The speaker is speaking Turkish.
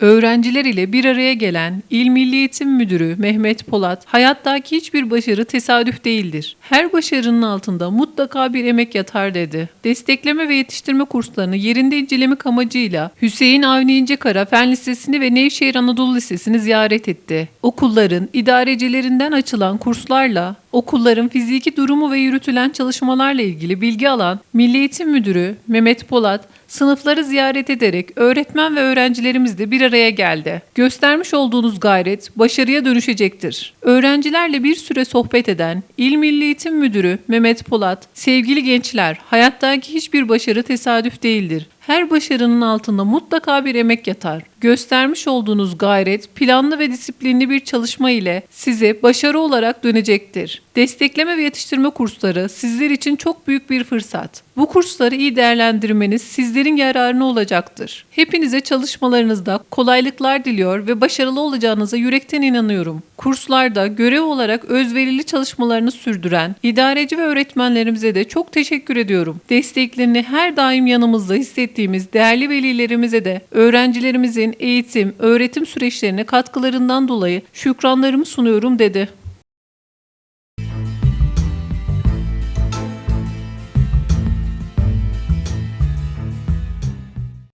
Öğrenciler ile bir araya gelen İl Milli Eğitim Müdürü Mehmet Polat, hayattaki hiçbir başarı tesadüf değildir. Her başarının altında mutlaka bir emek yatar dedi. Destekleme ve yetiştirme kurslarını yerinde incelemek amacıyla Hüseyin Avni İncekara Fen Lisesi'ni ve Nevşehir Anadolu Lisesi'ni ziyaret etti. Okulların idarecilerinden açılan kurslarla okulların fiziki durumu ve yürütülen çalışmalarla ilgili bilgi alan Milli Eğitim Müdürü Mehmet Polat, sınıfları ziyaret ederek öğretmen ve öğrencilerimizle bir araya geldi. Göstermiş olduğunuz gayret başarıya dönüşecektir. Öğrencilerle bir süre sohbet eden İl Milli Eğitim Müdürü Mehmet Polat, sevgili gençler, hayattaki hiçbir başarı tesadüf değildir. Her başarının altında mutlaka bir emek yatar. Göstermiş olduğunuz gayret, planlı ve disiplinli bir çalışma ile size başarı olarak dönecektir. Destekleme ve yetiştirme kursları sizler için çok büyük bir fırsat. Bu kursları iyi değerlendirmeniz sizlerin yararına olacaktır. Hepinize çalışmalarınızda kolaylıklar diliyor ve başarılı olacağınıza yürekten inanıyorum. Kurslarda görev olarak özverili çalışmalarını sürdüren idareci ve öğretmenlerimize de çok teşekkür ediyorum. Desteklerini her daim yanımızda hissettiğimiz değerli velilerimize de öğrencilerimizin eğitim, öğretim süreçlerine katkılarından dolayı şükranlarımı sunuyorum dedi.